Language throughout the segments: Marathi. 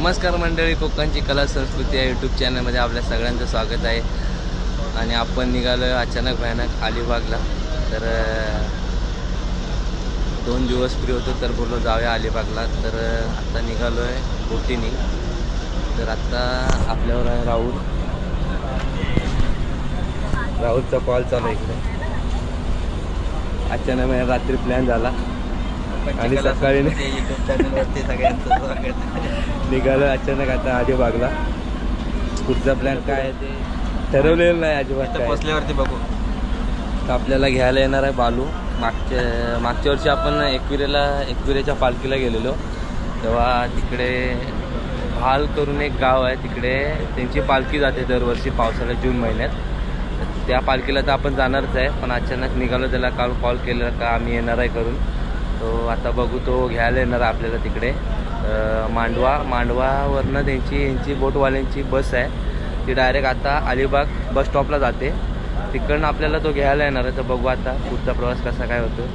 नमस्कार मंडळी कोकणची कला संस्कृती या यूट्यूब चॅनलमध्ये आपल्या सगळ्यांचं स्वागत आहे. आणि आपण निघालो अचानक भयानक अलिबागला. तर दोन दिवस फ्री होतो तर बोललो जाऊया अलिबागला. तर आत्ता निघालो आहे बोटीने. तर आत्ता आपल्यावर आहे राहुल. राहुलचा कॉल चालू आहे इकडे. अचानक रात्री प्लॅन झाला. आणि सकाळी निघालो अचानक आता अलिबागला पुढचा प्लॅन काय? आहे ते? ठरवलेलं नाही अजिबात. पोचल्यावरती बघू. तर आपल्याला घ्यायला येणार आहे बालू. मागच्या मागच्या वर्षी आपण एकविरेला एकविरेच्या पालखीला गेलेलो. तेव्हा तिकडे भाल करून एक गाव आहे. तिकडे त्यांची पालखी जाते दरवर्षी पावसाळ्यात जून महिन्यात. त्या पालखीला तर आपण जाणारच आहे. पण अचानक निघालो त्याला काल कॉल केलेला का आम्ही येणार आहे करून. तो आता बघू तो घ्यायला येणार आहे आपल्याला तिकडे. मांडवा मांडवावरनं त्यांची यांची बोटवाल्यांची बस आहे. ती डायरेक्ट आता अलिबाग बस स्टॉपला जाते. तिकडनं आपल्याला तो घ्यायला येणार आहे. तर बघू आता पुढचा प्रवास कसा काय होतो.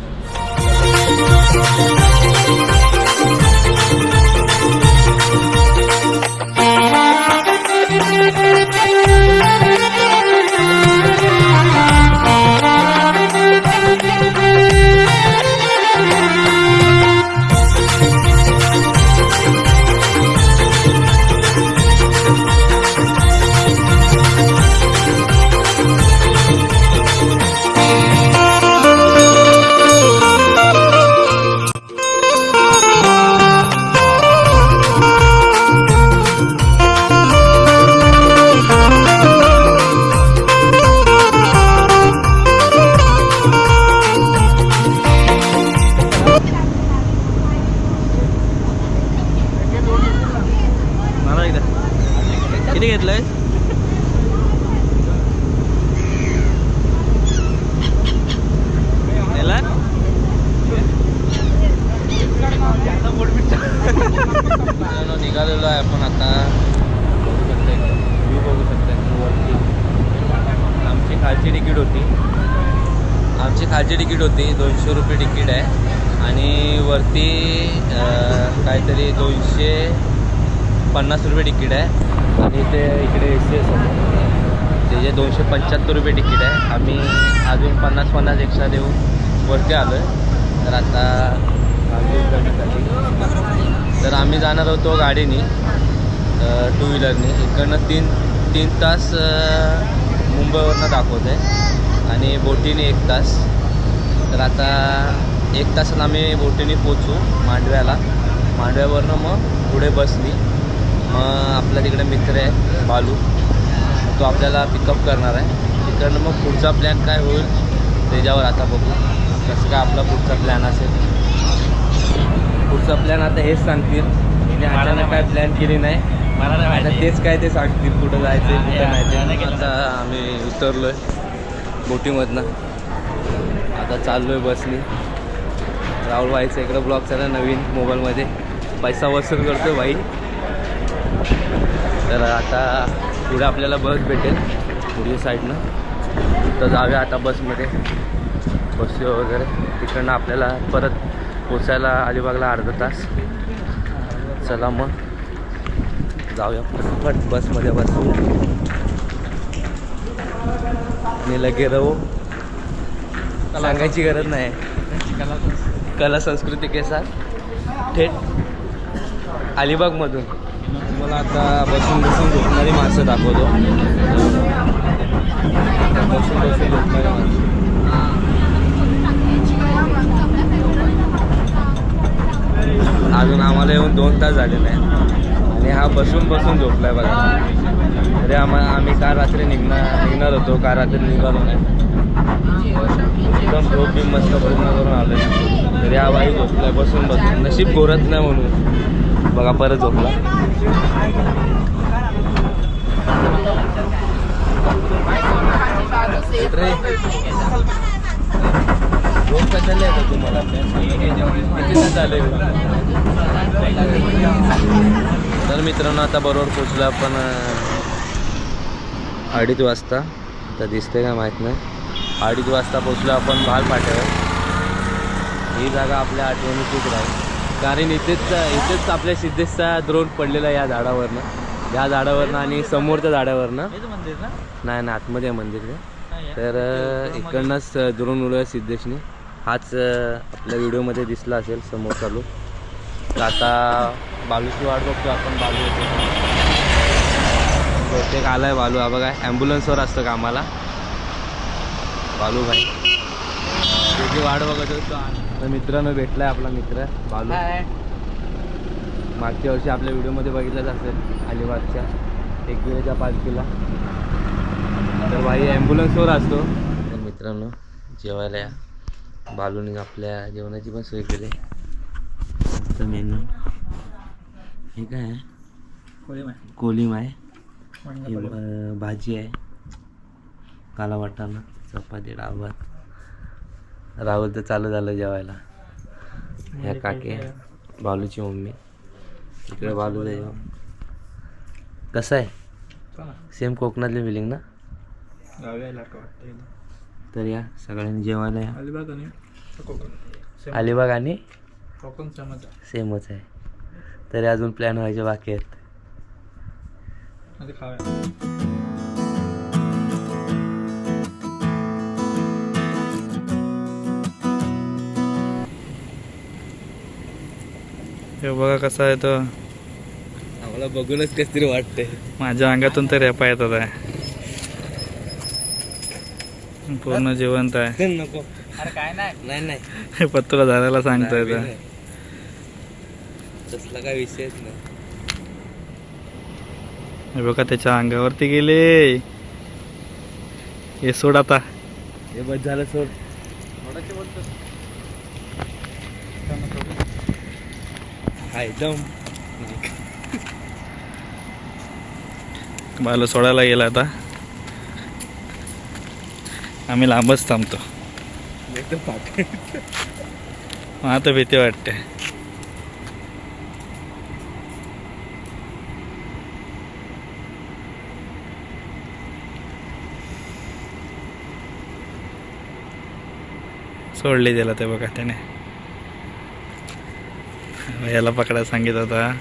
निघालेलो आहे आपण आता. बघू शकता व्ह्यू बघू शकता वरती. आमची खालची तिकीट होती. आमची खालची तिकीट होती. दोनशे रुपये तिकीट आहे. आणि वरती काहीतरी दोनशे पन्नास रुपये तिकीट आहे. आणि ते इकडे ए सी त्याचे दोनशे पंच्याहत्तर रुपये तिकीट आहे. आम्ही अजून पन्नास पन्नास एक्स्ट्रा देऊन वरती आलो आहे तर आता आम्ही करण्यासाठी तर आम्ही जाणार होतो गाडीने टू व्हीलरनी इकडनं तीन तीन तास मुंबईवरनं दाखवत. आहे आणि बोटीने एक तास. तर आता एक तासात आम्ही बोटीने पोचू मांडव्याला. मांडव्यावरनं मग पुढे बसली मग आपला तिकडे मित्र आहे बालू. तो आपल्याला पिकअप करणार आहे. तिकडनं मग पुढचा प्लॅन काय होईल त्याच्यावर आता बघू. कसं काय आपला पुढचा प्लॅन असेल. पुढचा प्लॅन आता हेच सांगतील. हिने अचानक काय प्लॅन केली नाही. आता तेच काय ते सांगतील कुठं जायचं कुठं नाही ते. आता आम्ही उतरलो आहे बोटीमधनं. आता चाललो आहे बसनी राहुल भाईचं इकडं ब्लॉग चालला नवीन मोबाईलमध्ये पैसा वसूल करतो भाई. तर आता पुढे आपल्याला बस भेटेल पुढच्या साईडनं तर जाऊया आता बसमध्ये बसलो वगैरे. तिकडनं आपल्याला परत पोचायला अलिबागला अर्धा तास. चला मग. जाऊया फटफट बसमध्ये बसू आणि लगे राहू. सांगायची गरज नाही. कला संस्कृती के थेट अलिबागमधून. तुम्हाला आता बसून बसून झोपणारी माणसं दाखवतो. बसून बसून झोपणारी माणसं. अजून आम्हाला येऊन दोन तास झाले नाही आणि हा बसून बसून झोपलाय बघा. तरी आम्हा आम्ही काल रात्री निघणार निघणार होतो काल रात्री निघालो नाही. एकदम झोप बी मस्त पूर्ण करून आलोय. तरी हा बाई झोपलाय बसून बसून. नशीब गोरत नाही म्हणून. बघा परत झोपला. झोप कशाला येतं तुम्हाला? किती झाले तर मित्रांनो आता बरोबर पोचलो आपण अं, अडीच वाजता. तर दिसते का माहीत नाही. अडीच वाजता पोचलो आपण भाल फाट्यावर ही जागा आपल्या आठवणीचीच राहील. कारण इथेच इथेच आपल्या सिद्धेशचा द्रोण पडलेला या झाडावरनं. या झाडावरनं आणि समोरच्या झाडावरनं. नाही ना आतमध्ये आहे मंदिर. तर इकडनंच द्रोण उडवूया सिद्धेशने. हाच आपल्या व्हिडिओमध्ये दिसला असेल समोर चालू तर आता बालूची वाट बघतो आपण बालू येतो. बहुतेक आलाय बालू. हा बघा ॲम्ब्युलन्सवर असतं कामाला. बालू भाई. त्याची वाट बघत होतो. तर मित्रानं भेटलाय आपला मित्र बालू. मागच्या वर्षी आपल्या व्हिडिओमध्ये बघितलंच असेल अलिबागच्या. एकविरेच्या पालखीला. तर भाई ॲम्ब्युलन्सवर असतो. तर मित्रांनो जेवायला या. बालूने आपल्या जेवणाची पण सोय केली. मस्त मेनू हे काय आहे. कोलिम आहे भाजी आहे. काला वाटाणा चपाती डाळ भात राहुल तर चालू झालं जेवायला. ह्या काकी. बालूची मम्मी. इकडे जेवण कसं आहे. सेम कोकणातली फिलिंग ना. तर या सगळ्यांनी जेवायला या. अलिबाग आणि सेमच आहे. तरी अजून प्लॅन व्हायचे बाकी आहेत. हे बघा कसा आहे तो आम्हाला बघूनच कस तरी वाटतंय. माझ्या अंगातून तर रेपा येतात आहे. पूर्ण जिवंत आहे. नको. अरे काय नाही. नाही नाही. पत्तूला झाडायला सांगतोय. तसला काय विषयच नाही. बघा त्याच्या अंगावरती गेले. हे सोड आता. हे बस झालं सोड. हा एकदम बालू सोडायला गेला आता. आम्ही लांबच थांबतो. आता भीती वाटते. सोडले त्याला ते बघा त्याने. याला पकडायला सांगित होता.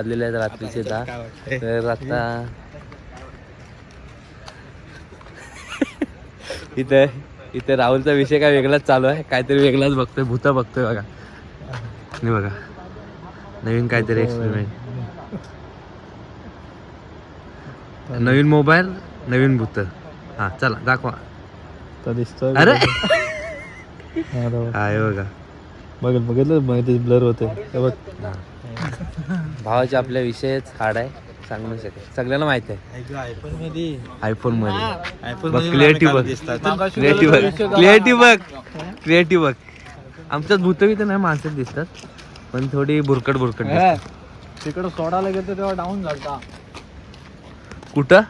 वाजलेले आहेत रात्रीचे दहा? तर आता इथे इथे राहुलचा विषय काय वेगळाच चालू आहे. काहीतरी वेगळाच बघतोय भूत बघतोय बघा. नाही बघा. नवीन काहीतरी एक्सपेरिमेंट नवीन मोबाईल नवीन भूत. हा चला दाखवा. तर दिसतोय अरे! हा, बघ. बघा. बघ बघितलं मग ते ब्लर होते. बघ. भावाचे आपल्या विषयच हाड आहे सांगू शकत. सगळ्यांना माहिती आहे. आयफोनमध्ये आयफोनमध्ये आयफोन बघ क्लिअरिटी बघ. क्रिएटिव्ह बघ. क्रिएटिव्ह बघ. क्रिएटिव्ह बघ. आमच्यात भूत तर नाही माणसं दिसतात. पण थोडी बुरकट दिसतात. तिकडं सोडायला गेलो तेव्हा डाऊन झालता. कुठं?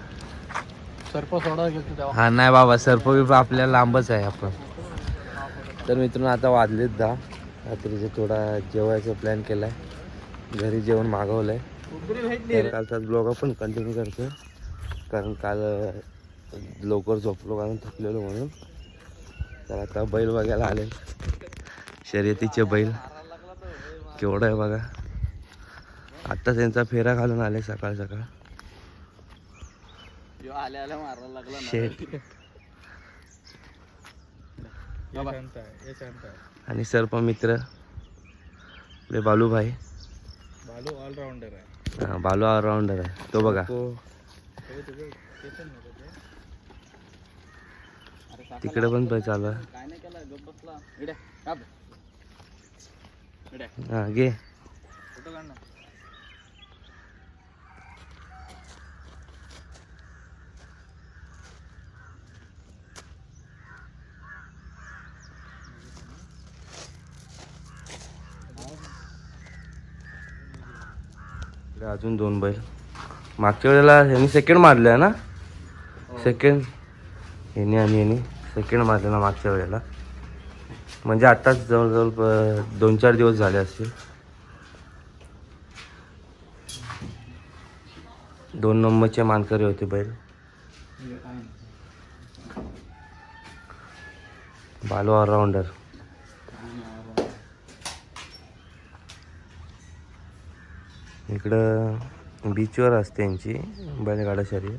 सर्प सोडायला गेलो तेव्हा. हा नाही बाबा सर्प बिर्प आपल्याला लांबच आहे आपण. तर मित्रांनो आता वाजलेत दहा. रात्रीचे थोडा जेवायचा प्लॅन केलाय. घरी जेवण मागवलंय. तर कालचाच ब्लॉग आपण कंटिन्यू करतो कारण काल लवकर झोपलो कारण थकलेलो म्हणून. तर आता बैल बघायला आले. शर्यतीचे बैल. केवढं आहे बघा. आत्ता त्यांचा फेरा घालून आले सकाळ सकाळ. आल्या आल्या मारायला लागला शेट. शांत आहे शांत आहे. आणि सर्प मित्र आपले बालूभाई. बालू ऑलराऊंडर आहे. हा, बालू ऑलराऊंडर आहे. तो बघा. तिकडे पण प- चालू आहे. काय नाही केलं गप बसला. इकडे का बे? इकडे. हा घे. इकडे अजून दोन बैल. मागच्या वेळेला ह्यांनी सेकंड मारलं ना? सेकंड ह्यांनी आणि ह्यांनी सेकंड मारलेला मागच्या वेळेला. म्हणजे आत्ताच जवळजवळ दोन चार दिवस झाले असतील. दोन नंबरचे मानकरी होते बैल. बालू ऑलराऊंडर इकडं बीचवर असते यांची बैलगाडा शर्यत.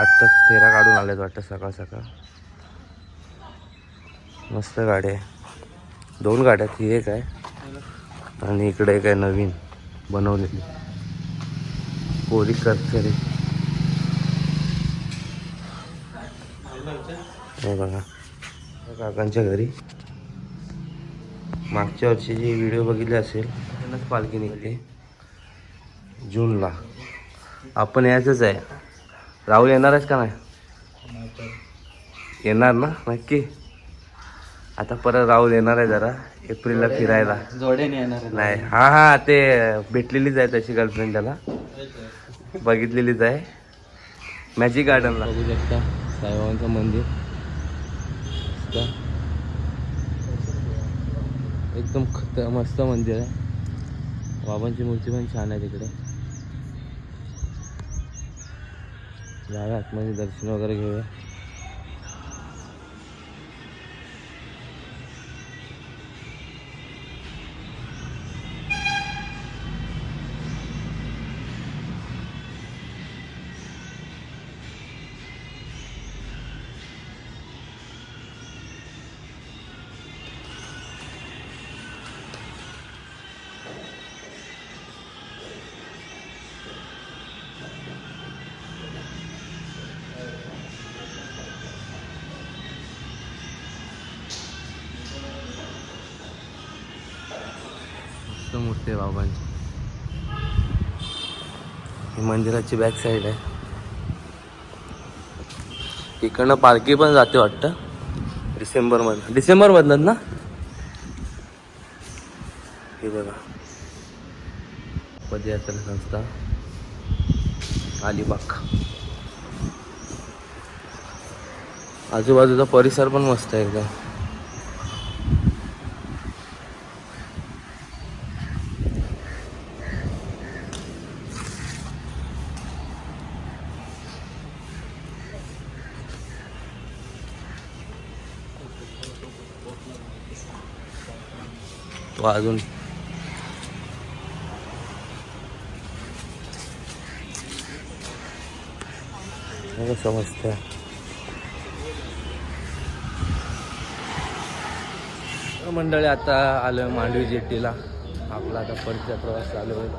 आत्ताच फेरा काढून आल्यात वाटतं सकाळ सकाळ. मस्त गाडी आहे. दोन गाड्या आहेत, एक आहे. आणि इकडे एक आहे नवीन बनवलेली. कोरी कर्चरी हे बघा. काकांच्या घरी. मागच्या वर्षी जी व्हिडिओ बघितली असेल त्यांनाच पालखी निघते. जूनला आपण यायचंच आहे. राहुल येणार आहेस का नाही? येणार ना? नक्की. आता परत राहुल येणार आहे जरा. एप्रिलला फिरायला. जोड्याने येणार नाही. हा हा ते भेटलेलीच आहे त्याची गर्लफ्रेंड त्याला. बघितलेलीच आहे. मॅजिक गार्डनला बघू शकता. साईबाबांचं मंदिर. एकदम मस्त मंदिर आहे. बाबांची मूर्ती पण छान आहे तिकडे. जाऊया आतमध्ये दर्शन वगैरे घेऊया. मूर्ती आहे बाबांची. ही मंदिराची बॅक साईड आहे. इकडनं पालखी पण जाते वाटतं. डिसेंबरमध्ये डिसेंबर मधन ना? हे बघा. पदयात्रा संस्था. अलिबाग. आजूबाजूचा परिसर पण मस्त आहे एकदम. तो अजून. हे मंडळी आता आलं मांडवी जेट्टीला आपला आता परतीचा प्रवास चालू होईल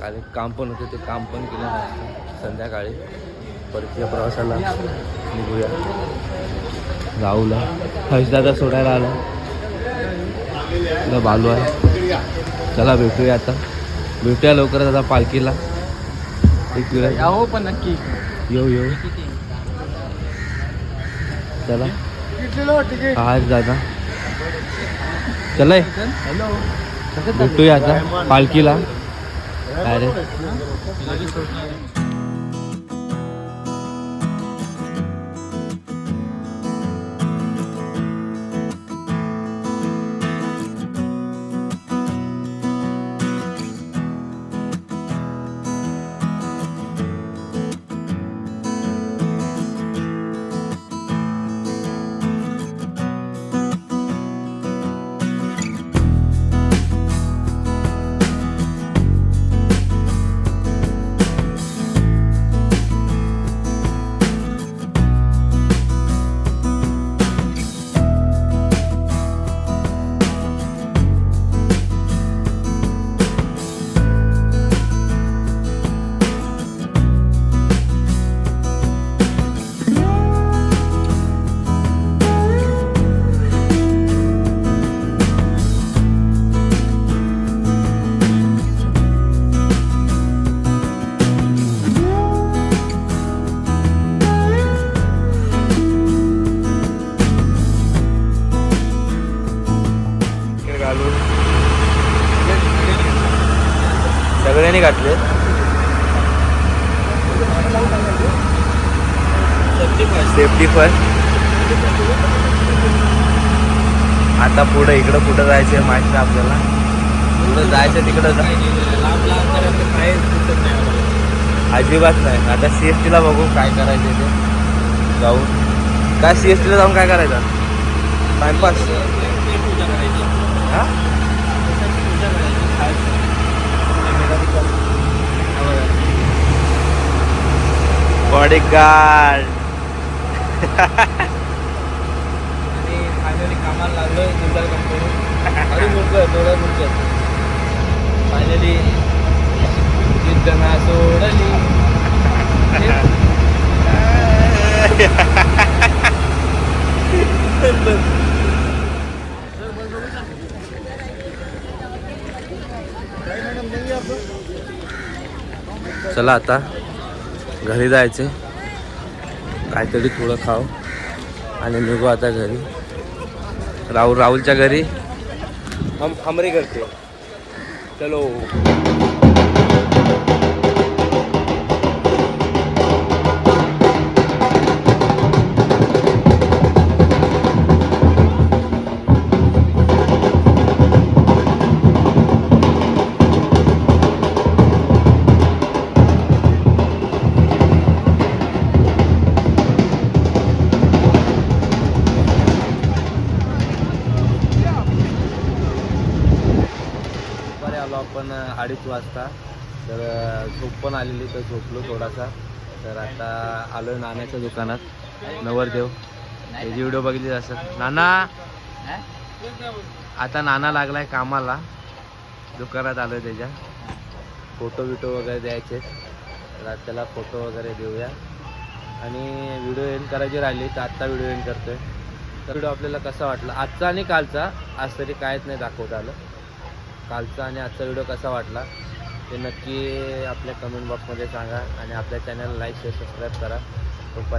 काल एक काम पण होतं ते काम पण केलं नाही संध्याकाळी परतीच्या प्रवासाला निघूया. राहूला हर्षदादा सोडायला आला. इथं बालू आहे. चला भेटूया आता. भेटूया लवकरच आता पालखीला. एक या हो पण नक्की. येऊ येऊ. चला. आज दादा हॅलो. भेटूया आता पालखीला. काय सेफ्टी फर्स्ट आता पुढे इकडं कुठं जायचं माहिती आपल्याला. पुढं जायचं तिकडं नाही अजिबात नाही. आता सी एस टीला बघू काय करायचं ते. जाऊन. काय सी एस टीला जाऊन काय करायचं? टाइमपास हां? बॉडी गार्ड आणि फायनली कामाला लागलोय जिंदाल कंपनी अरे मुलगा थोडं मुलगा फायनली जिद्द ना सोडली. चला आता घरी जायचे. काहीतरी थोडं खाऊ आणि निघू आता घरी. राहुल राहुलच्या घरी. हम हमरे करते चलो. पण आलेली तर झोपलो थोडासा. तर आता आलो नाण्याच्या दुकानात. नवरदेव त्याची व्हिडिओ बघितली असत नाना! आता नाना लागलाय कामाला. दुकानात आलोय त्याच्या. फोटो बिटो वगैरे द्यायचे. तर त्याला फोटो वगैरे देऊया. आणि व्हिडिओ एंड करायची राहिली तर आत्ता व्हिडिओ एंड करतोय. तर व्हिडिओ आपल्याला कसा वाटला? आजचा आणि कालचा? आज तरी कायच नाही दाखवता आलं. कालचा आणि आजचा व्हिडिओ कसा वाटला? ते नक्की आपल्या कमेंट बॉक्समध्ये सांगा आणि आपल्या चॅनल लाईक शेअर सबस्क्राईब करा. तोपर्यंत